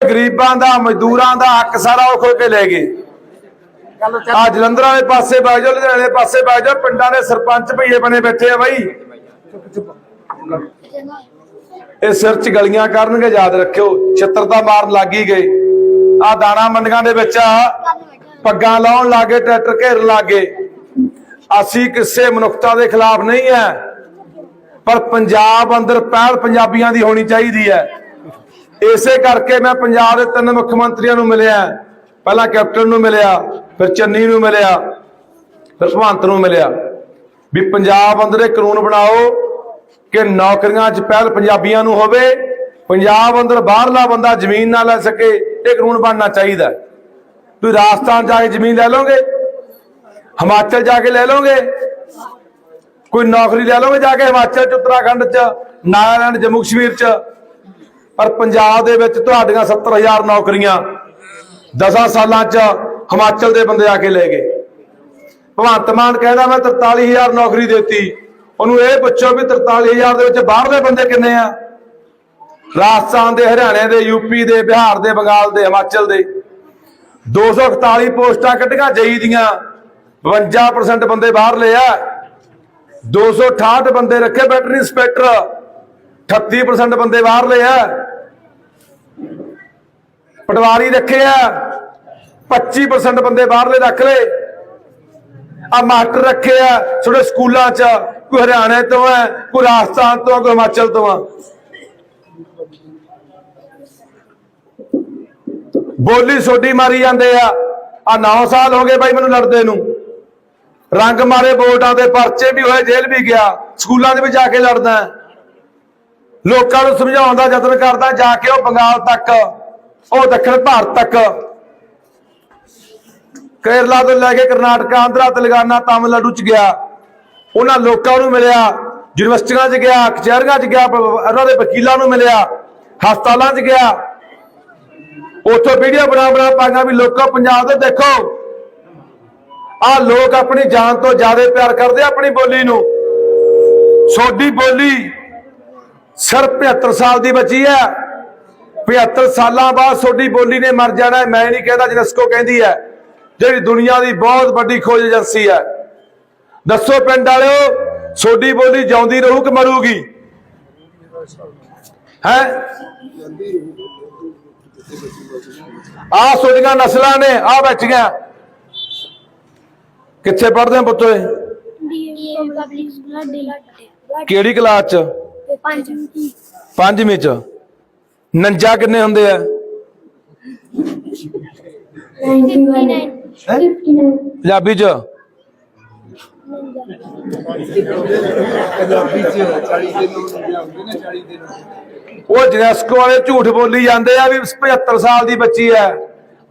ਗਰੀਬਾਂ ਦਾ ਮਜ਼ਦੂਰਾਂ ਦਾ ਹੱਕ ਸਾਰਾ ਉਹ ਖੋ ਕੇ ਲੈ ਗਏ। ਆ ਜਲੰਧਰ ਵਾਲੇ ਪਾਸੇ ਬਾਗ ਜਾਓ ਲੁਧਿਆਣੇ ਵਾਲੇ ਪਾਸੇ ਬਾਗ ਜਾਓ ਪਿੰਡਾਂ ਦੇ ਸਰਪੰਚ ਭਈਏ ਬਣੇ ਬੈਠੇ ਆ ਬਾਈ। ਇਹ ਸਿਰ 'ਚ ਗਲੀਆਂ ਕਰਨਗੇ ਯਾਦ ਰੱਖਿਓ ਛਿੱਤਰ ਤਾਂ ਮਾਰਨ ਲੱਗ ਹੀ ਗਏ। ਆ ਦਾਣਾ ਮੰਡੀਆਂ ਦੇ ਵਿੱਚ ਆ ਪੱਗਾਂ ਲਾਉਣ ਲੱਗੇ ਟਰੈਕਟਰ ਘੇਰਨ ਲੱਗੇ। ਅਸੀਂ ਕਿਸੇ ਮਨੁੱਖਤਾ ਦੇ ਖਿਲਾਫ ਨਹੀਂ ਹੈ ਪਰ ਪੰਜਾਬ ਅੰਦਰ ਪਹਿਲ ਪੰਜਾਬੀਆਂ ਦੀ ਹੋਣੀ ਚਾਹੀਦੀ ਹੈ ਇਸੇ ਕਰਕੇ ਮੈਂ ਪੰਜਾਬ ਦੇ ਤਿੰਨ ਮੁੱਖ ਮੰਤਰੀਆਂ ਨੂੰ ਮਿਲਿਆ, ਪਹਿਲਾਂ ਕੈਪਟਨ ਨੂੰ ਮਿਲਿਆ, ਫਿਰ ਚੰਨੀ ਨੂੰ ਮਿਲਿਆ, ਫਿਰ ਭਗਵੰਤ ਨੂੰ ਮਿਲਿਆ। ਵੀ ਪੰਜਾਬ ਅੰਦਰ ਇਹ ਕਾਨੂੰਨ ਬਣਾਓ ਕਿ ਨੌਕਰੀਆਂ 'ਚ ਪਹਿਲ ਪੰਜਾਬੀਆਂ ਨੂੰ ਹੋਵੇ, ਪੰਜਾਬ ਅੰਦਰ ਬਾਹਰਲਾ ਬੰਦਾ ਜ਼ਮੀਨ ਨਾ ਲੈ ਸਕੇ, ਇਹ ਕਾਨੂੰਨ ਬਣਨਾ ਚਾਹੀਦਾ ਤੁਸੀਂ ਰਾਜਸਥਾਨ ਜਾ ਕੇ ਜ਼ਮੀਨ ਲੈ ਲਓਗੇ, ਹਿਮਾਚਲ ਜਾ ਕੇ ਲੈ ਲਓਗੇ, ਕੋਈ ਨੌਕਰੀ ਲੈ ਲਓਗੇ ਜਾ ਕੇ ਹਿਮਾਚਲ ਚ, ਉੱਤਰਾਖੰਡ ਚ, ਨਾਗਾਲੈਂਡ ਜੰਮੂ ਕਸ਼ਮੀਰ ਚ ਪਰ ਪੰਜਾਬ ਦੇ ਵਿੱਚ ਤੁਹਾਡੀਆਂ 70000 ਨੌਕਰੀਆਂ 10 ਸਾਲਾਂ ਚ ਹਿਮਾਚਲ ਦੇ ਬੰਦੇ ਆ ਕੇ ਲੈ ਗਏ। ਭਗਵੰਤ ਮਾਨ ਕਹਿੰਦਾ, ਮੈਂ 43000 ਨੌਕਰੀ ਦਿੱਤੀ। ਉਹਨੂੰ ਇਹ ਪੁੱਛੋ ਵੀ 43000 ਦੇ ਵਿੱਚ ਬਾਹਰਲੇ ਬੰਦੇ ਕਿੰਨੇ ਆ? ਰਾਜਸਥਾਨ ਦੇ, ਹਰਿਆਣੇ ਦੇ ਯੂਪੀ ਦੇ, ਬਿਹਾਰ ਦੇ, ਬੰਗਾਲ ਦੇ, ਹਿਮਾਚਲ ਦੇ। 241 ਪੋਸਟਾਂ ਕੱਢੀਆਂ ਜਈ ਦੀਆਂ 52% ਬੰਦੇ ਬਾਹਰਲੇ ਆ 268 ਬੰਦੇ ਰੱਖੇ ਬੈਟਰੀ ਇੰਸਪੈਕਟਰ। 38% ਬੰਦੇ ਬਾਹਰਲੇ ਆ ਪਟਵਾਰੀ ਰੱਖੇ ਆ। 25% ਬੰਦੇ ਬਾਹਰਲੇ ਰੱਖ ਲਏ। ਆ ਮਾਸਟਰ ਰੱਖੇ ਆ ਤੁਹਾਡੇ ਸਕੂਲਾਂ 'ਚ ਕੋਈ ਹਰਿਆਣੇ ਤੋਂ ਹੈ ਕੋਈ ਰਾਜਸਥਾਨ ਤੋਂ ਹੈ, ਕੋਈ ਹਿਮਾਚਲ ਤੋਂ ਆ। ਬੋਲੀ ਸੋਡੀ ਮਾਰੀ ਜਾਂਦੇ ਆ। ਆ 9 ਸਾਲ ਹੋ ਗਏ ਬਾਈ ਮੈਨੂੰ ਲੜਦੇ ਨੂੰ। ਰੰਗ ਮਾਰੇ ਵੋਟਾਂ ਦੇ ਪਰਚੇ ਵੀ ਹੋਏ ਜੇਲ੍ਹ ਵੀ ਗਿਆ। ਸਕੂਲਾਂ ਦੇ ਵਿੱਚ ਜਾ ਕੇ ਲੜਦਾ। ਲੋਕਾਂ ਨੂੰ ਸਮਝਾਉਣ ਦਾ ਯਤਨ ਕਰਦਾ ਜਾ ਕੇ ਉਹ ਬੰਗਾਲ ਤੱਕ। ਉਹ ਦੱਖਣ ਭਾਰਤ ਤੱਕ। ਕੇਰਲਾ ਤੋਂ ਲੈ ਕੇ ਕਰਨਾਟਕਾ, ਆਂਧਰਾ, ਤੇਲੰਗਾਨਾ, ਤਾਮਿਲਨਾਡੂ ਚ ਗਿਆ। ਉਹਨਾਂ ਲੋਕਾਂ ਨੂੰ ਮਿਲਿਆ, ਯੂਨੀਵਰਸਿਟੀਆਂ 'ਚ ਗਿਆ, ਕਚਹਿਰੀਆਂ 'ਚ ਗਿਆ ਉਹਨਾਂ ਦੇ ਵਕੀਲਾਂ ਨੂੰ ਮਿਲਿਆ, ਹਸਪਤਾਲਾਂ 'ਚ ਗਿਆ। ਉੱਥੋਂ ਵੀਡੀਓ ਬਣਾ ਬਣਾ ਪਾਈਆਂ ਵੀ ਲੋਕਾਂ, ਪੰਜਾਬ ਦੇ ਦੇਖੋ। ਆ ਲੋਕ ਆਪਣੀ ਜਾਨ ਤੋਂ ਜ਼ਿਆਦਾ ਪਿਆਰ ਕਰਦੇ ਆਪਣੀ ਬੋਲੀ ਨੂੰ। ਸੋਡੀ ਬੋਲੀ ਸਿਰਫ 75 ਸਾਲ ਦੀ ਬਚੀ ਹੈ। 75 ਸਾਲਾਂ ਬਾਅਦ ਸੋਡੀ ਬੋਲੀ ਨੇ ਮਰ ਜਾਣਾ ਹੈ। ਮੈਂ ਨਹੀਂ ਕਹਿੰਦਾ ਜਨਸਕੋ ਕਹਿੰਦੀ ਹੈ। ਜਿਹੜੀ ਦੁਨੀਆ ਦੀ ਬਹੁਤ ਵੱਡੀ ਖੋਜ ਏਜੰਸੀ ਹੈ। ਦੱਸੋ ਪਿੰਡ ਵਾਲਿਓ ਸੋਡੀ ਬੋਲੀ ਜਿਉਂਦੀ ਰਹੂ ਕਿ ਮਰੂਗੀ? ਹੈ? ਆ ਸੋਡੀਆਂ ਨਸਲਾਂ ਨੇ ਆ ਬੈਠੀਆਂ। ਕਿੱਥੇ ਪੜਦੇ ਆ ਪੁੱਤੋ ਕਿਹੜੀ ਕਲਾਸ ਚ? ਪੰਜ ਪੰਜਵੀਂ ਚ। ਨੰਜਾ ਕਿੰਨੇ ਹੁੰਦੇ ਆ? 59 ਹੈਂ? 59 ਪੰਜਾਬੀ ਚ? ਪੰਜਾਬੀ ਚ 40 ਦਿਨ ਹੁੰਦੇ ਨੇ 40 ਦਿਨ। ਉਹ ਜਨੈਸਕੋ ਵਾਲੇ ਝੂਠ ਬੋਲੀ ਜਾਂਦੇ ਆ ਵੀ 75 ਸਾਲ ਦੀ ਬੱਚੀ ਹੈ।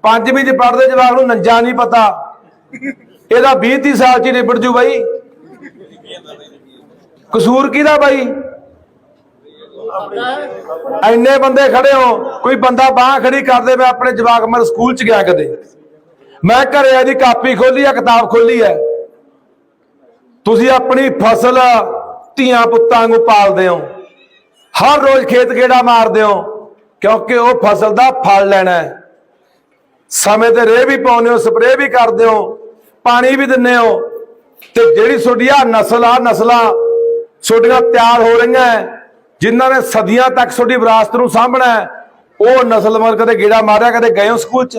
ਪੰਜਵੀਂ ਚ ਪੜਦੇ ਜਵਾਕ ਨੂੰ ਨੰਜਾ ਨਹੀਂ ਪਤਾ। ਇਹਦਾ 20 30 ਸਾਲ ਚ ਨਿਬੜ ਜੂ ਬਾਈ। ਕਸੂਰ ਕਿਹਦਾ ਬਾਈ? ਐਨੇ ਬੰਦੇ ਖੜੇ ਹੋ, ਕੋਈ ਬੰਦਾ ਬਾਹ ਖੜੀ ਕਰਦੇ ਮੈਂ ਆਪਣੇ ਜਵਾਕ ਮੈਂ ਸਕੂਲ ਚ ਗਿਆ ਕਦੇ। ਮੈਂ ਘਰੇ ਇਹਦੀ ਕਾਪੀ ਖੋਲੀ ਆ, ਕਿਤਾਬ ਖੋਲੀ ਹੈ ਤੁਸੀਂ ਆਪਣੀ ਫਸਲ ਧੀਆਂ ਪੁੱਤਾਂ ਨੂੰ ਪਾਲਦੇ ਹੋ। ਹਰ ਰੋਜ਼ ਖੇਤ ਗੇੜਾ ਮਾਰਦੇ ਹੋ, ਕਿਉਂਕਿ ਉਹ ਫਸਲ ਦਾ ਫਲ ਲੈਣਾ ਹੈ। ਸਮੇਂ ਤੇ ਰੇਹ ਵੀ ਪਾਉਂਦੇ ਹੋ, ਸਪਰੇਅ ਵੀ ਕਰਦੇ ਹੋ, ਪਾਣੀ ਵੀ ਦਿੰਦੇ ਹੋ। ਤੇ ਜਿਹੜੀ ਤੁਹਾਡੀ ਆ ਨਸਲ ਆ ਨਸਲਾਂ ਤੁਹਾਡੀਆਂ ਤਿਆਰ ਹੋ ਰਹੀਆਂ ਜਿਨ੍ਹਾਂ ਨੇ ਸਦੀਆਂ ਤੱਕ ਤੁਹਾਡੀ ਵਿਰਾਸਤ ਨੂੰ ਸਾਂਭਣਾ ਉਹ ਨਸਲ ਮਰ ਕਦੇ ਗੇੜਾ ਮਾਰਿਆ, ਕਦੇ ਗਏ ਹੋ ਸਕੂਲ ਚ?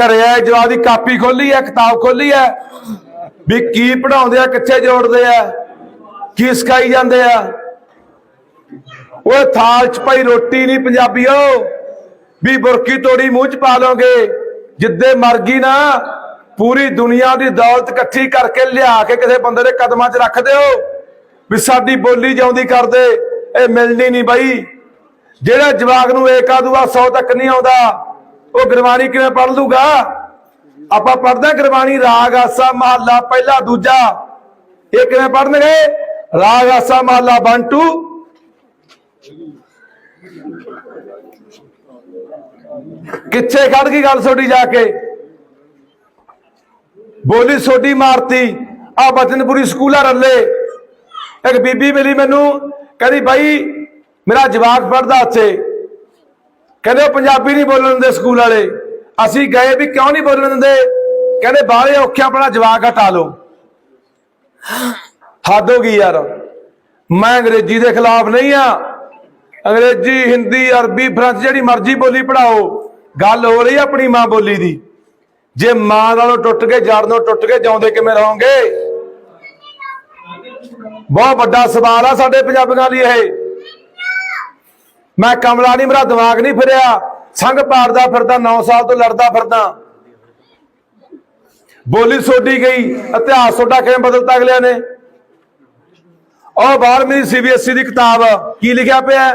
ਘਰੇ ਆਏ ਜਵਾਬ ਦੀ ਕਾਪੀ ਖੋਲੀ ਹੈ, ਕਿਤਾਬ ਖੋਲੀ ਹੈ, ਵੀ ਕੀ ਪੜਾਉਂਦੇ ਆ, ਕਿੱਥੇ ਜੋੜਦੇ ਆ, ਕੀ ਸਿਖਾਈ ਜਾਂਦੇ ਆ? ਉਹ ਥਾਲ ਚ ਭਾਈ ਰੋਟੀ ਨਹੀਂ ਪੰਜਾਬੀਓ, ਵੀ ਬੁਰਕੀ ਤੋੜੀ ਮੂੰਹ ਚ ਪਾ ਲਓਗੇ, ਜਿੱਦੇ ਮਰਗੀ ਨਾ, ਪੂਰੀ ਦੁਨੀਆ ਦੀ ਦੌਲਤ ਇਕੱਠੀ ਕਰਕੇ ਲਿਆ ਕੇ ਕਿਸੇ ਬੰਦੇ ਦੇ ਕਦਮਾਂ 'ਚ ਰੱਖ ਦਿਓ। ਵੀ ਸਾਡੀ ਬੋਲੀ ਜਿਉਂਦੀ ਕਰਦੇ, ਇਹ ਮਿਲਣੀ ਨਹੀਂ ਬਾਈ। ਜਿਹੜਾ ਜਵਾਗ ਨੂੰ ਏਕਾ ਦੂਆ 100 ਤੱਕ ਨਹੀਂ ਆਉਂਦਾ, ਉਹ ਗੁਰਬਾਣੀ ਕਿਵੇਂ ਪੜ੍ਹ ਲੂਗਾ? ਆਪਾਂ ਪੜ੍ਹਦੇ ਹਾਂ ਗੁਰਬਾਣੀ, ਰਾਗ, ਆਸਾ, ਮਹੱਲਾ, ਪਹਿਲਾ, ਦੂਜਾ। ਇਹ ਕਿਵੇਂ ਪੜ੍ਹਨਗੇ? ਰਾਗ, ਆਸਾ, ਮਹੱਲਾ 1 2 ਕਿੱਥੇ ਖੜ ਗਈ ਗੱਲ ਤੁਹਾਡੀ ਜਾ ਕੇ? ਬੋਲੀ ਸੋਡੀ ਮਾਰਤੀ। ਆ ਬਚਨਪੁਰੀ ਸਕੂਲ ਰੱਲੇ। ਇੱਕ ਬੀਬੀ ਮਿਲੀ ਮੈਨੂੰ, ਕਹਿੰਦੀ, ਬਾਈ, ਮੇਰਾ ਜਵਾਕ ਪੜਦਾ ਉੱਥੇ। ਕਹਿੰਦੇ, ਉਹ ਪੰਜਾਬੀ ਨਹੀਂ ਬੋਲਣ ਦਿੰਦੇ ਸਕੂਲ ਵਾਲੇ। ਅਸੀਂ ਗਏ ਵੀ ਕਿਉਂ ਨਹੀਂ ਬੋਲਣ ਦਿੰਦੇ? ਕਹਿੰਦੇ, ਬਾਹਲੇ ਔਖੇ ਆਪਣਾ ਜਵਾਕ ਹਟਾ ਲਓ। ਹੱਦ ਹੋ ਗਈ ਯਾਰ। ਮੈਂ ਅੰਗਰੇਜ਼ੀ ਦੇ ਖਿਲਾਫ ਨਹੀਂ ਆ। ਅੰਗਰੇਜ਼ੀ, ਹਿੰਦੀ, ਅਰਬੀ, ਫਰੈਂਚ ਜਿਹੜੀ ਮਰਜ਼ੀ ਬੋਲੀ ਪੜਾਓ ਗੱਲ ਹੋ ਰਹੀ ਆਪਣੀ ਮਾਂ ਬੋਲੀ ਦੀ। ਜੇ ਮਾਂ ਨਾਲੋਂ ਟੁੱਟ ਕੇ, ਜੜ ਨਾਲੋਂ ਟੁੱਟ ਕੇ ਜਿਉਂਦੇ ਕਿਵੇਂ ਰਹੋਗੇ? ਬਹੁਤ ਵੱਡਾ ਸਵਾਲ ਆ ਸਾਡੇ ਪੰਜਾਬੀਆਂ ਲਈ ਇਹ। ਮੈਂ ਕਮਲਾ ਨਹੀਂ, ਮੇਰਾ ਦਿਮਾਗ ਨਹੀਂ ਫਿਰਿਆ। ਸੰਗ ਪਾੜਦਾ ਫਿਰਦਾ 9 ਸਾਲ ਤੋਂ ਲੜਦਾ ਫਿਰਦਾ। ਬੋਲੀ ਸੋਡੀ ਗਈ, ਇਤਿਹਾਸ ਤੁਹਾਡਾ ਕਿਵੇਂ ਬਦਲਤਾ ਅਗਲਿਆਂ ਨੇ? ਉਹ ਬਾਹਰ ਮੇਰੀ ਸੀਬੀਐਸਈ ਦੀ ਕਿਤਾਬ ਕੀ ਲਿਖਿਆ ਪਿਆ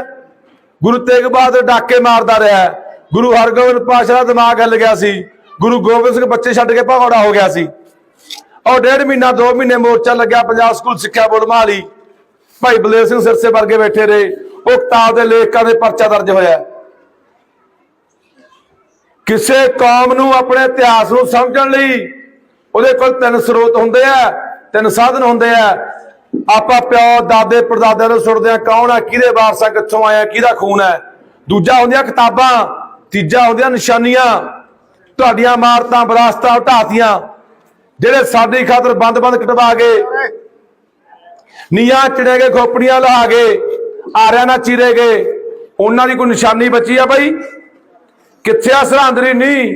ਗੁਰੂ ਤੇਗ ਬਹਾਦਰ ਡਾਕੇ ਮਾਰਦਾ ਰਿਹਾ ਗੁਰੂ ਹਰਗੋਬਿੰਦ ਪਾਸ਼ਾ ਦਾ ਦਿਮਾਗ ਹਿੱਲ ਗਿਆ ਸੀ। ਗੁਰੂ ਗੋਬਿੰਦ ਸਿੰਘ ਬੱਚੇ ਛੱਡ ਕੇ ਭਗੌੜਾ ਹੋ ਗਿਆ ਸੀ। ਉਹ ਡੇਢ ਮਹੀਨਾ 2 ਮਹੀਨੇ ਮੋਰਚਾ ਲੱਗਿਆ ਪੰਜਾਬ ਸਕੂਲ ਸਿੱਖਿਆ ਬੋਰਡ ਮਹਾਲੀ। ਭਾਈ ਬਲੇਰ ਸਿੰਘ ਸਿਰਸੇ ਵਰਗੇ ਬੈਠੇ ਰਹੇ। ਉਹ ਕਿਤਾਬ ਦੇ ਲੇਖਕਾਂ ਦੇ ਪਰਚਾ ਦਰਜ ਹੋਇਆ। ਕਿਸੇ ਕੌਮ ਨੂੰ ਆਪਣੇ ਇਤਿਹਾਸ ਨੂੰ ਸਮਝਣ ਲਈ ਉਹਦੇ ਕੋਲ ਤਿੰਨ ਸਰੋਤ ਹੁੰਦੇ ਆ, ਤਿੰਨ ਸਾਧਨ ਹੁੰਦੇ ਆ। ਆਪਾਂ ਪਿਓ, ਦਾਦੇ, ਪੜਦਾਦਿਆਂ ਨੂੰ ਸੁਣਦੇ ਆ, ਕੌਣ ਆ, ਕਿਹਦੇ ਵਾਰਸਾ ਕਿੱਥੋਂ ਆਇਆ, ਕਿਹਦਾ ਖੂਨ ਹੈ ਦੂਜਾ ਹੁੰਦੀਆਂ ਕਿਤਾਬਾਂ, ਤੀਜਾ ਹੁੰਦੀਆਂ ਨਿਸ਼ਾਨੀਆਂ। ਤੁਹਾਡੀਆਂ ਇਮਾਰਤਾਂ, ਵਿਰਾਸਤਾਂ, ਢਾਤੀਆਂ। ਜਿਹੜੇ ਸਾਡੀ ਖਾਤਰ ਬੰਦ-ਬੰਦ ਕਟਵਾ ਗਏ ਨੀਆਂ ਚਿੜੇ ਗਏ, ਖੋਪੜੀਆਂ ਲਹਾ ਗਏ, ਆਰਿਆਂ ਨਾਲ ਚੀਰੇ ਗਏ, ਉਹਨਾਂ ਦੀ ਕੋਈ ਨਿਸ਼ਾਨੀ ਬਚੀ ਆ ਬਾਈ? ਕਿੱਥੇ ਆ ਸਰਹੰਦਰੀ ਨਹੀਂ?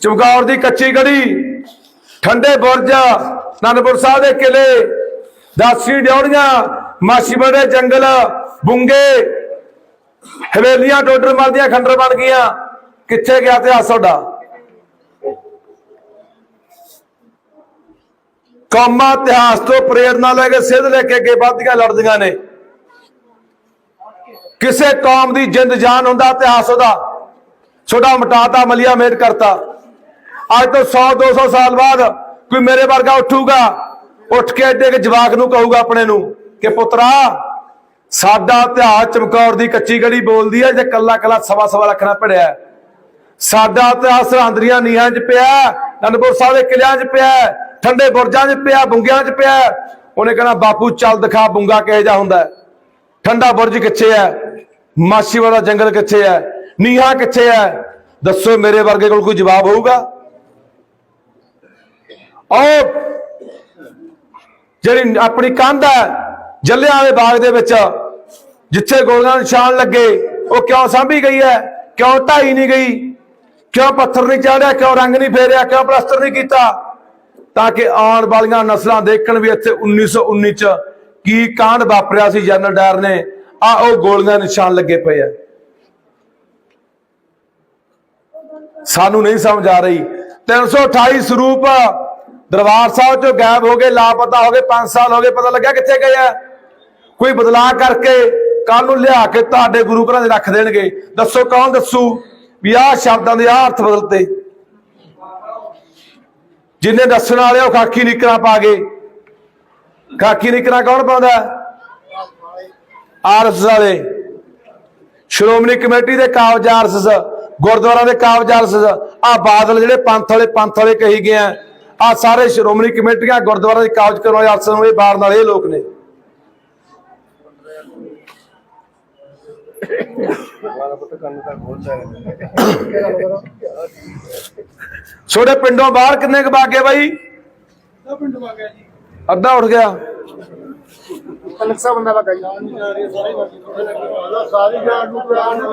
ਚਮਕੌਰ ਦੀ ਕੱਚੀ ਗੜੀ, ਠੰਡੇ ਬੁਰਜ, ਅਨੰਦਪੁਰ ਸਾਹਿਬ ਦੇ ਕਿਲੇ, ਦਾਸੀ ਡਿਉੜੀਆਂ ਮਾਛੀਵਾੜੇ ਜੰਗਲ, ਬੁੰਗੇ, ਹਵੇਲੀਆਂ ਟੋਡਰ ਮਰਦੀਆਂ ਖੰਡਰ ਬਣ ਗਈਆਂ। ਕਿੱਥੇ ਗਿਆ ਇਤਿਹਾਸ ਤੁਹਾਡਾ? ਕੌਮਾਂ ਇਤਿਹਾਸ ਤੋਂ ਪ੍ਰੇਰਨਾ ਲੈ ਕੇ ਸਿੱਧ ਲੈ ਕੇ ਅੱਗੇ ਵੱਧਦੀਆਂ ਲੜਦੀਆਂ ਨੇ। ਕਿਸੇ ਕੌਮ ਦੀ ਜਿੰਦ ਜਾਨ ਹੁੰਦਾ ਇਤਿਹਾਸ ਉਹਦਾ। ਛੋਟਾ ਮਟਾਤਾ ਮਲਿਆ ਮੇਟ ਕਰਤਾ। ਅੱਜ ਤੋਂ 100 200 ਸਾਲ ਬਾਅਦ ਕੋਈ ਮੇਰੇ ਵਰਗਾ ਉੱਠੂਗਾ ਉੱਠ ਕੇ ਐਡੇ ਕੇ ਜਵਾਕ ਨੂੰ ਕਹੂਗਾ ਆਪਣੇ ਨੂੰ ਕਿ ਪੁੱਤਰਾ ਸਾਡਾ ਇਤਿਹਾਸ ਚਮਕੌਰ ਦੀ ਕੱਚੀ ਗਲੀ ਬੋਲਦੀ ਹੈ ਜੇ ਕੱਲਾ ਕੱਲਾ ਸਵਾ ਸਵਾ ਰੱਖਣਾ ਪੜਿਆ ਸਾਡਾ ਇਤਿਹਾਸ ਸਰਹੰਦਰੀਆਂ ਨੀਹਾਂ 'ਚ ਪਿਆ ਹੈ, ਸਾਹਿਬ ਦੇ ਕਿਲਿਆਂ 'ਚ ਪਿਆ ਠੰਡੇ ਬੁਰਜਾਂ 'ਚ ਪਿਆ, ਬੁੰਗਿਆਂ 'ਚ ਪਿਆ। ਉਹਨੇ ਕਹਿਣਾ, ਬਾਪੂ, ਚੱਲ ਦਿਖਾ ਬੁੰਗਾ ਕਿਹੋ ਜਿਹਾ ਹੁੰਦਾ ਠੰਡਾ ਬੁਰਜ ਕਿੱਥੇ ਹੈ? ਮਾਸੀ ਵਾਲਾ ਜੰਗਲ ਕਿੱਥੇ ਹੈ? ਨੀਹਾਂ ਕਿੱਥੇ ਹੈ? ਦੱਸੋ, ਮੇਰੇ ਵਰਗੇ ਕੋਲ ਕੋਈ ਜਵਾਬ ਹੋਊਗਾ? ਉਹ ਜਿਹੜੀ ਆਪਣੀ ਕੰਧ ਹੈ, ਜੱਲਿਆਂ ਵਾਲੇ ਬਾਗ ਦੇ ਵਿੱਚ, ਜਿੱਥੇ ਗੋਲੀਆਂ ਨਿਸ਼ਾਨ ਲੱਗੇ, ਉਹ ਕਿਉਂ ਸਾਂਭੀ ਗਈ ਹੈ? ਕਿਉਂ ਢਾਈ ਨਹੀਂ ਗਈ? ਕਿਉਂ ਪੱਥਰ ਨਹੀਂ ਚਾੜਿਆ? ਕਿਉਂ ਰੰਗ ਨਹੀਂ ਫੇਰਿਆ? ਕਿਉਂ ਪਲਸਤਰ ਨਹੀਂ ਕੀਤਾ? ਤਾਂ ਕਿ ਆਉਣ ਵਾਲੀਆਂ ਨਸਲਾਂ ਦੇਖਣ ਵੀ ਇੱਥੇ 1919 ਚ ਕੀ ਕਾਂਡ ਵਾਪਰਿਆ ਸੀ, ਜਨਰਲ ਡਾਇਰ ਨੇ। ਆ, ਉਹ ਗੋਲੀਆਂ ਨਿਸ਼ਾਨ ਲੱਗੇ ਪਏ ਆ। ਸਾਨੂੰ ਨਹੀਂ ਸਮਝ ਆ ਰਹੀ। 328 ਸਰੂਪ ਦਰਬਾਰ ਸਾਹਿਬ ਚੋਂ ਗਾਇਬ ਹੋ ਗਏ, ਲਾਪਤਾ ਹੋ ਗਏ 5 ਸਾਲ ਹੋ ਗਏ, ਪਤਾ ਲੱਗਿਆ ਕਿੱਥੇ ਗਏ ਆ? ਕੋਈ ਬਦਲਾਅ ਕਰਕੇ ਕੱਲ ਨੂੰ ਲਿਆ ਕੇ ਤੁਹਾਡੇ ਗੁਰੂ ਘਰਾਂ ਦੇ ਰੱਖ ਦੇਣਗੇ। ਦੱਸੋ ਕੌਣ ਦੱਸੂ? ਵੀ ਆਹ ਸ਼ਬਦਾਂ ਦੇ ਆਹ ਅਰਥ ਬਦਲਤੇ। ਜਿੰਨੇ ਦੱਸਣ ਵਾਲੇ ਉਹ ਖਾਕੀ ਨਿਕਰਾਂ ਪਾ ਗਏ ਖਾਕੀ ਨਿਕਰਾਂ ਕੌਣ ਪਾਉਂਦਾ? ਆਰਐਸ ਵਾਲੇ। ਸ਼੍ਰੋਮਣੀ ਕਮੇਟੀ ਦੇ ਕਾਬਜ ਆਰਐਸ ਗੁਰਦੁਆਰਾ ਦੇ ਕਾਬਜ ਆਰਐਸ ਆ ਬਾਦਲ ਜਿਹੜੇ ਪੰਥ ਵਾਲੇ ਪੰਥ ਵਾਲੇ ਕਹੀ ਗਏ ਆ। ਆ ਸਾਰੇ ਸ਼੍ਰੋਮਣੀ ਕਮੇਟੀਆਂ ਗੁਰਦੁਆਰਾ ਦੇ ਕਾਬਜ ਕਰਨ ਵਾਲੇ ਆਰਐਸ ਨੂੰ ਇਹ ਬਾਰਨ ਵਾਲੇ ਇਹ ਲੋਕ ਨੇ। ਛੋਟੇ ਪਿੰਡੋਂ ਬਾਹਰ ਕਿੰਨੇ ਕੁ ਬਾਗੇ ਬਾਈ? ਪਿੰਡ ਵਾ ਗਿਆ ਜੀ। ਅੱਧਾ ਉੱਠ ਗਿਆ। ਅਲਕਸਾ ਬੰਦਾ ਵਾ ਗਿਆ ਸਾਰੀ ਜਾਨ ਨੂੰ ਪਿਆਰ ਨੂੰ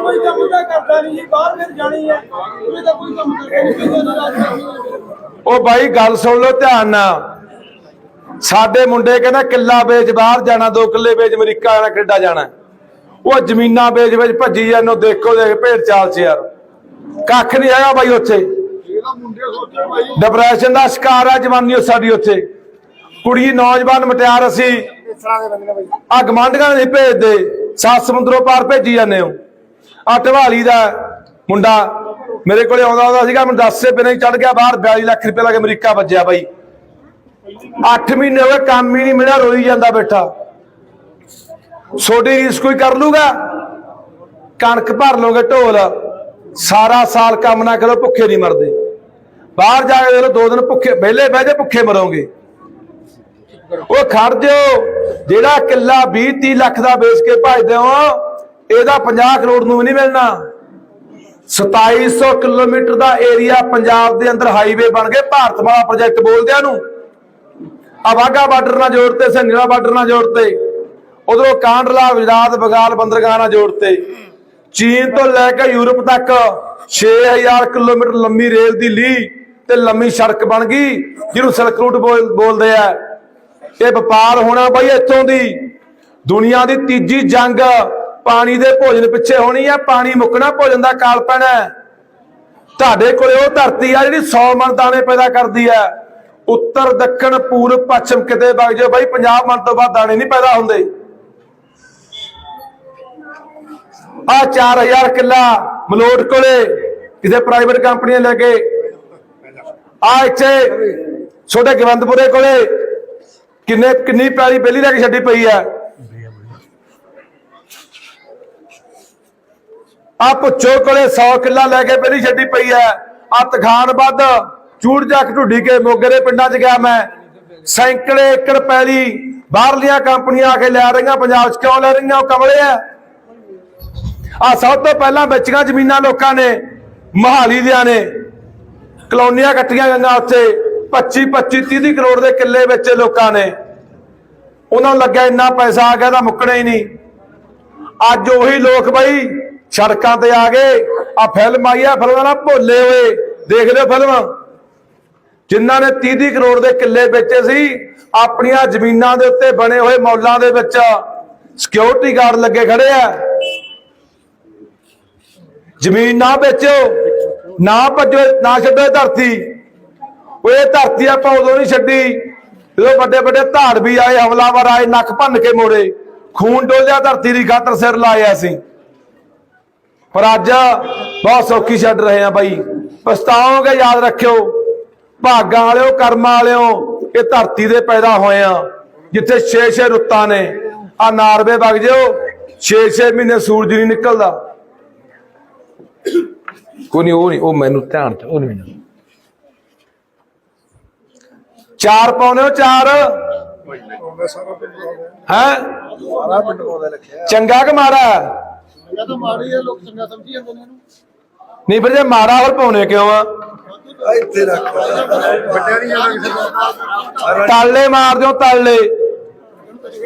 ਕੋਈ ਕੰਮ ਤਾਂ ਕਰਦਾ ਨਹੀਂ ਜੀ ਬਾਹਰ ਫਿਰ ਜਾਣੀ ਹੈ। ਤਾਂ ਕੋਈ ਕੰਮ ਕਰਦਾ ਨਹੀਂ। ਉਹ ਬਾਈ ਗੱਲ ਸੁਣ ਲਓ ਧਿਆਨ ਨਾਲ। ਸਾਡੇ ਮੁੰਡੇ ਕਹਿੰਦਾ ਕਿੱਲਾ ਵੇਚ ਬਾਹਰ ਜਾਣਾ ਦੋ ਕਿੱਲੇ ਵੇਚ ਅਮਰੀਕਾ ਜਾਣਾ ਕੈਨੇਡਾ ਜਾਣਾ। ਉਹ ਜ਼ਮੀਨਾਂ ਵੇਚ ਵੇਚ ਭੱਜੀ ਜਾਂਦੇ ਦੇਖੋ ਦੇਖ ਭੇਡ ਚਾਲ ਚ ਯਾਰ। ਕੱਖ ਨਹੀਂ ਹੈਗਾ ਬਾਈ ਉੱਥੇ। ਡਿਪਰੈਸ਼ਨ ਦਾ ਸ਼ਿਕਾਰ ਆ ਜਵਾਨੀ ਸਾਡੀ ਉੱਥੇ। ਕੁੜੀ ਨੌਜਵਾਨ ਮਟਿਆਰ ਅਸੀਂ ਦੇ ਆ ਗਮਾਂਡੀਆਂ ਨਹੀਂ ਭੇਜਦੇ ਸੱਤ ਸਮੁੰਦਰੋਂ ਪਾਰ ਭੇਜੀ ਜਾਂਦੇ ਹੋ। ਆ ਢਵਾਲੀ ਦਾ ਮੁੰਡਾ ਮੇਰੇ ਕੋਲੇ ਆਉਂਦਾ ਆਉਂਦਾ ਸੀਗਾ ਮੈਨੂੰ ਦੱਸੇ ਬਿਨਾਂ ਹੀ ਚੜ ਗਿਆ ਬਾਹਰ 42 ਲੱਖ ਰੁਪਏ ਲਾ ਕੇ ਅਮਰੀਕਾ ਵੱਜਿਆ ਬਾਈ। 8 ਮਹੀਨੇ ਹੋ ਗਏ ਕੰਮ ਹੀ ਨਹੀਂ ਮਿਲਿਆ, ਰੋਈ ਜਾਂਦਾ ਬੈਠਾ। ਛੋਟੀ ਰੀਸ ਕੋਈ ਕਰ ਲੂਗਾ? ਕਣਕ ਭਰ ਲੋਗੇ ਢੋਲ। ਸਾਰਾ ਸਾਲ ਕੰਮ ਨਾ ਕਰੋ, ਭੁੱਖੇ ਨਹੀਂ ਮਰਦੇ। ਬਾਹਰ ਜਾ ਕੇ ਦੇਖੋ, ਦੋ ਦਿਨ ਭੁੱਖੇ, ਵਿਹਲੇ ਬਹਿ ਜੇ ਭੁੱਖੇ ਮਰੋਗੇ। ਉਹ ਖੜ ਜਾਓ, ਜਿਹੜਾ ਕਿੱਲਾ 20 30 ਲੱਖ ਦਾ ਵੇਚ ਕੇ ਭਜਦੇ ਹੋ, ਇਹਦਾ 50 ਕਰੋੜ ਨੂੰ ਵੀ ਨਹੀਂ ਮਿਲਣਾ। 2700 ਕਿਲੋਮੀਟਰ ਦਾ ਏਰੀਆ ਪੰਜਾਬ ਦੇ ਅੰਦਰ ਹਾਈਵੇ ਬਣ ਗਏ, ਭਾਰਤ ਵਾਲਾ ਪ੍ਰੋਜੈਕਟ ਬੋਲਦਿਆਂ ਨੂੰ। ਆ ਵਾਹਗਾ ਬਾਰਡਰ ਨਾਲ ਜੋੜਤੇ ਸੰਗਲਾ ਬਾਰਡਰ ਨਾਲ ਜੋੜਤੇ ਉਧਰੋਂ ਕਾਂਡਲਾ, ਗੁਜਰਾਤ, ਬਗਾਲ ਬੰਦਰਗਾਹ ਨਾਲ ਜੋੜਤੇ ਚੀਨ ਤੋਂ ਲੈ ਕੇ ਯੂਰਪ ਤੱਕ 6000 ਕਿਲੋਮੀਟਰ ਲੰਮੀ ਰੇਲ ਦੀ ਲੀ ਤੇ ਲੰਮੀ ਸੜਕ ਬਣ ਗਈ, ਜਿਹਨੂੰ ਸਿਲਕ ਰੂਟ ਬੋਲਦੇ ਆ। ਇਹ ਵਪਾਰ ਹੋਣਾ ਬਈ ਇੱਥੋਂ ਦੀ। ਦੁਨੀਆ ਦੀ ਤੀਜੀ ਜੰਗ, ਪਾਣੀ ਦੇ ਭੋਜਨ ਪਿੱਛੇ ਹੋਣੀ ਆ, ਪਾਣੀ ਮੁੱਕਣਾ, ਭੋਜਨ ਦਾ ਕਾਲ ਪੈਣਾ। ਤੁਹਾਡੇ ਕੋਲੇ ਉਹ ਧਰਤੀ ਆ ਜਿਹੜੀ 100 ਮਣ ਦਾਣੇ ਪੈਦਾ ਕਰਦੀ ਹੈ ਉੱਤਰ, ਦੱਖਣ, ਪੂਰਬ, ਪੱਛਮ ਕਿਤੇ ਵਗ ਜਾਓ। ਬਾਈ 50 ਮਣ ਤੋਂ ਬਾਅਦ ਦਾਣੇ ਨਹੀਂ ਪੈਦਾ ਹੁੰਦੇ। ਆ 4000 ਕਿੱਲਾ ਮਲੋਟ ਕੋਲੇ ਕਿਸੇ ਪ੍ਰਾਈਵੇਟ ਕੰਪਨੀ ਲੈ ਕੇ। ਆ ਇੱਥੇ ਛੋਟੇ ਗਵੰਦਪੁਰੇ ਕੋਲੇ ਕਿੰਨੇ, ਕਿੰਨੀ ਪੈਲੀ ਪਹਿਲੀ ਲੈ ਕੇ ਛੱਡੀ ਪਈ ਹੈ। ਆ ਪੁੱਛੋ ਕੋਲੇ 100 ਕਿੱਲਾ ਲੈ ਕੇ ਪਹਿਲੀ ਛੱਡੀ ਪਈ ਹੈ। ਆ ਤਖਾਨ ਵੱਧ ਚੂੜ ਚੱਕ ਢੁੱਡੀ ਕੇ ਮੋਗੇ ਦੇ ਪਿੰਡਾਂ 'ਚ ਗਿਆ ਮੈਂ। ਸੈਂਕੜੇ ਏਕੜ ਪੈਲੀ ਬਾਹਰਲੀਆਂ ਕੰਪਨੀਆਂ ਆ ਕੇ ਲੈ ਰਹੀਆਂ, ਪੰਜਾਬ 'ਚ ਕਿਉਂ ਲੈ ਰਹੀਆਂ, ਉਹ ਕਮਲੇ ਆ। ਆ ਸਭ ਤੋਂ ਪਹਿਲਾਂ ਵੇਚੀਆਂ ਜ਼ਮੀਨਾਂ ਲੋਕਾਂ ਨੇ, ਮਹਾਲੀ ਦਿਆਂ ਨੇ। ਕਲੋਨੀਆਂ ਕੱਟੀਆਂ ਗਈਆਂ ਉੱਥੇ 25 25 30 ਕਰੋੜ ਦੇ ਕਿੱਲੇ ਵੇਚੇ ਲੋਕਾਂ ਨੇ। ਉਹਨਾਂ ਨੂੰ ਲੱਗਿਆ ਇੰਨਾ ਪੈਸਾ ਆ ਗਿਆ ਤਾਂ ਮੁੱਕਣਾ ਹੀ ਨਹੀਂ। ਅੱਜ ਉਹੀ ਲੋਕ ਬਈ ਸੜਕਾਂ ਤੇ ਆ ਗਏ। ਆ ਫਿਲਮ ਆਈ ਆ ਫਿਲਮਾਂ ਨਾਲ ਭੋਲੇ ਹੋਏ। ਦੇਖ ਲਿਓ ਫਿਲਮ ਜਿਨ੍ਹਾਂ ਨੇ 30 30 ਕਰੋੜ ਦੇ ਕਿੱਲੇ ਵੇਚੇ ਸੀ, ਆਪਣੀਆਂ ਜ਼ਮੀਨਾਂ ਦੇ ਉੱਤੇ ਬਣੇ ਹੋਏ ਮੌਲਾਂ ਦੇ ਵਿੱਚ ਸਿਕਿਉਰਿਟੀ ਗਾਰਡ ਲੱਗੇ ਖੜੇ ਆ। ਜ਼ਮੀਨ ਨਾ ਵੇਚੋ, ਨਾ ਭੱਜੋ, ਨਾ ਛੱਡੋ ਧਰਤੀ। ਉਹ ਇਹ ਧਰਤੀ ਆਪਾਂ ਉਦੋਂ ਨਹੀਂ ਛੱਡੀ, ਜਦੋਂ ਵੱਡੇ ਵੱਡੇ ਧਾੜ ਵੀ ਆਏ, ਹਮਲਾਵਰ ਆਏ, ਨੱਕ ਭੰਨ ਕੇ ਮੋੜੇ। ਖੂਨ ਡੋਲਿਆ ਧਰਤੀ ਦੀ ਖਾਤਰ ਸਿਰ ਲਾਇਆ ਸੀ। ਪਰ ਅੱਜ ਬਹੁਤ ਸੌਖੀ ਛੱਡ ਰਹੇ ਆ ਬਾਈ। ਪਛਤਾਓਗੇ, ਯਾਦ ਰੱਖਿਓ। ਭਾਗਾਂ ਵਾਲਿਓ ਕਰਮਾਂ ਵਾਲਿਓ ਇਹ ਧਰਤੀ ਦੇ ਪੈਦਾ ਹੋਏ ਆ ਜਿੱਥੇ 6-6 ਰੁੱਤਾਂ ਨੇ। ਆ ਨਾਰਵੇ ਵਗ ਜਿਓ 6-6 ਮਹੀਨੇ ਸੂਰਜ ਨਹੀਂ ਨਿਕਲਦਾ। ਕੋਈ ਨਹੀਂ ਉਹ ਨਹੀਂ ਉਹ ਮੈਨੂੰ ਧਿਆਨ ਚ ਉਹ ਨਹੀਂ ਚਾਰ ਪਾਉਨੇ ਹੋ ਚਾਰ? ਹੈ? ਚੰਗਾ ਕਿ ਮਾੜਾ ਇਹ ਤਾਂ ਮਾੜੀ ਹੈ ਲੋਕ ਚੰਗਾ ਸਮਝੀ ਜਾਂਦੇ ਨੇ ਇਹਨੂੰ। ਨਹੀਂ ਫਿਰ ਜੇ ਮਾੜਾ ਹੋਰ ਪਾਉਨੇ ਕਿਉਂ ਆ? ਇੱਥੇ ਰੱਖ। ਵੱਡਿਆ ਨਹੀਂ ਜਾਂਦਾ ਕਿਸੇ ਦਾ ਤਾਲੇ ਮਾਰ ਦਿਓ ਤਾਲੇ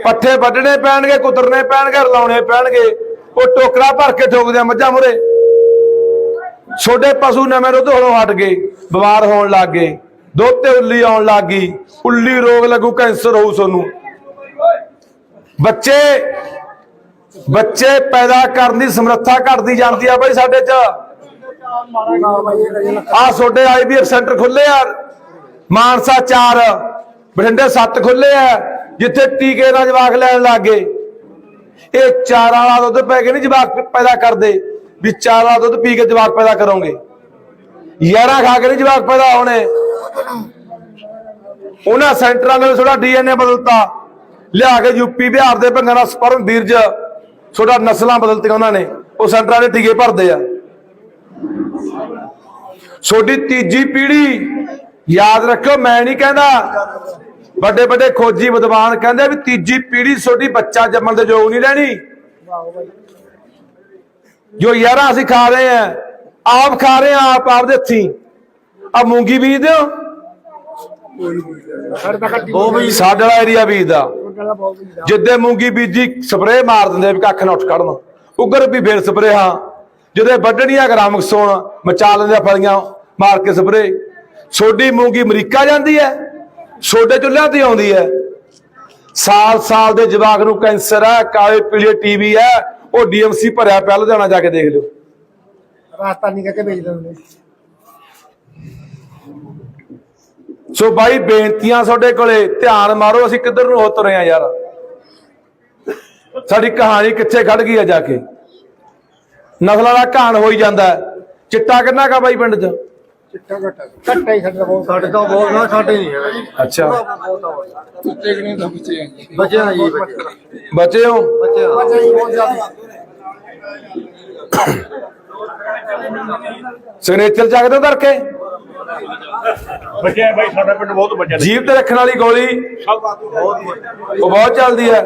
ਪੱਠੇ ਵੱਢਣੇ ਪੈਣਗੇ ਕੁਤਰਨੇ ਪੈਣਗੇ ਰਲਾਉਣੇ ਪੈਣਗੇ। ਉਹ ਟੋਕਰਾ ਭਰ ਕੇ ਠੋਕਦੇ ਆ ਮੱਝਾਂ ਮੁਰੇ। ਛੋਟੇ ਪਸ਼ੂ ਨਵੇਂ ਦੁੱਧ ਹੋਣੋਂ ਹਟ ਗਏ ਬਿਮਾਰ ਹੋਣ ਲੱਗ ਗਏ। ਦੁੱਧ ਤੇ ਉੱਲੀ ਆਉਣ ਲੱਗ ਗਈ। ਉੱਲੀ ਰੋਗ ਲੱਗੂ ਕੈਂਸਰ ਹੋਊ ਤੁਹਾਨੂੰ ਬੱਚੇ ਬੱਚੇ ਪੈਦਾ ਕਰਨ ਦੀ ਸਮਰੱਥਾ ਘਟਦੀ ਜਾਂਦੀ ਆ ਬਈ ਸਾਡੇ 'ਚ। ਆ ਤੁਹਾਡੇ ਆਈਵੀਐਫ ਸੈਂਟਰ ਖੁੱਲੇ ਆ। ਮਾਨਸਾ 4 ਬਠਿੰਡੇ 7 ਖੁੱਲੇ ਆ, ਜਿੱਥੇ ਟੀਕੇ ਨਾਲ ਜਵਾਕ ਲੈਣ ਲੱਗੇ ਇਹ ਚਾਰਾਂ ਵਾਲਾ ਦੁੱਧ ਪੈ ਕੇ ਨਹੀਂ ਜਵਾਕ ਪੈਦਾ ਕਰਦੇ, ਵੀ ਚਾਰ ਵਾਲਾ ਦੁੱਧ ਪੀ ਕੇ ਜਵਾਕ ਪੈਦਾ ਕਰੋਗੇ। ਯਾਰਾਂ ਖਾ ਕੇ ਨਹੀਂ ਜਵਾਕ ਪੈਦਾ ਹੋਣੇ। ਉਹਨਾਂ ਸੈਂਟਰਾਂ ਨੇ ਥੋੜਾ ਡੀਐਨਏ ਬਦਲਤਾ। ਲਿਆ ਕੇ ਯੂਪੀ, ਬਿਹਾਰ ਦੇ ਭੰਗਾਂ ਦਾ ਸਪਰਮ, ਬੀਰਜ ਥੋੜਾ ਨਸਲਾਂ ਬਦਲਤੀਆਂ ਉਹਨਾਂ ਨੇ। ਉਹ ਸੈਂਟਰਾਂ ਦੇ ਟੀਕੇ ਭਰਦੇ ਆ। ਛੋਟੀ ਤੀਜੀ ਪੀੜ੍ਹੀ ਯਾਦ ਰੱਖਿਓ ਮੈਂ ਨਹੀਂ ਕਹਿੰਦਾ ਵੱਡੇ ਵੱਡੇ ਖੋਜੀ ਵਿਦਵਾਨ ਕਹਿੰਦੇ ਵੀ ਤੀਜੀ ਪੀੜ੍ਹੀ ਛੋਟੀ ਬੱਚਾ ਜੰਮਣ ਦੇ ਯੋਗ ਨਹੀਂ ਰਹਿਣੀ। ਜੋ ਯਾਰਾਂ ਅਸੀਂ ਖਾ ਰਹੇ ਆ ਆਪ ਖਾ ਰਹੇ ਆ ਆਪ ਆਪਦੇ ਹੱਥੀਂ। ਆ ਮੂੰਗੀ ਬੀਜਦੇ ਹੋ ਉਹ ਵੀ ਸਾਡੇ ਏਰੀਆ ਬੀਜਦਾ। ਜਿੱਦੇ ਮੂੰਗੀ ਬੀਜੀ ਸਪਰੇਅ ਮਾਰ ਦਿੰਦੇ ਵੀ ਕੱਖ ਨਾ ਉੱਠ ਕੱਢਣ ਉਗਰ ਵੀ ਫੇਰ ਸਪਰੇਅ ਹਾਂ ਜਿਹਦੇ ਵੱਢਣੀਆਂ ਗ੍ਰਾਮਕ ਸੋਣ ਮਚਾ ਲੈਂਦੇ ਫਲੀਆਂ ਮਾਰ ਕੇ ਸਪਰੇਅ। ਛੋਡੀ ਮੂੰਗੀ ਅਮਰੀਕਾ ਜਾਂਦੀ ਹੈ ਛੋਡੇ ਚੁੱਲ੍ਹਿਆਂ ਤੇ ਆਉਂਦੀ ਹੈ। ਸਾਲ ਸਾਲ ਦੇ ਜਵਾਕ ਨੂੰ ਕੈਂਸਰ ਹੈ ਕਾਲੇ ਪੀਲੇ ਟੀਵੀ ਹੈ ਉਹ ਡੀਐਮਸੀ ਭਰਿਆ ਪਿਆ ਲੁਧਿਆਣਾ ਜਾ ਕੇ ਦੇਖ ਲਿਓ। ਰਾਜਸਥਾਨੀ ਕਰਕੇ ਵੇਚ ਦਿੰਦੇ। ਸੋ ਬਾਈ ਬੇਨਤੀਆਂ ਤੁਹਾਡੇ ਕੋਲੇ ਧਿਆਨ ਮਾਰੋ ਅਸੀਂ ਕਿੱਧਰ ਨੂੰ ਹੋ ਤੁਰੇ ਆ ਯਾਰ? ਸਾਡੀ ਕਹਾਣੀ ਕਿੱਥੇ ਖੜ ਗਈ ਆ ਜਾ ਕੇ? ਨਸਲਾਂ ਦਾ ਘਾਣ ਹੋਈ ਜਾਂਦਾ। ਚਿੱਟਾ ਕਿੰਨਾ ਕਾ ਬਾਈ ਪਿੰਡ 'ਚ? ਚਿੱਟਾ ਘਟਾ ਘਟਾ ਹੀ ਸਾਡਾ ਬਹੁਤ। ਸਾਡੇ ਤਾਂ ਬਹੁਤ ਨਾ ਸਾਡੇ ਨਹੀਂ ਅੱਛਾ। ਕੁੱਤੇ ਕਿ ਨਹੀਂ ਤਾਂ ਬੱਚੇ ਬੱਚੇ ਜੀ ਬੱਚੇ ਬਚੇ ਹੋ? ਬੱਚੇ ਬੱਚੇ ਬਹੁਤ ਜ਼ਿਆਦਾ। ਸਿਗਨੇਚਰ ਚੱਕਦੇ ਧਰ ਕੇ ਬੱਚੇ ਬਾਈ ਸਾਡਾ ਪਿੰਡ ਬਹੁਤ ਬੱਚਾ ਜੀਭ ਤੇ ਰੱਖਣ ਵਾਲੀ ਗੋਲੀ ਉਹ ਬਹੁਤ ਚੱਲਦੀ ਹੈ।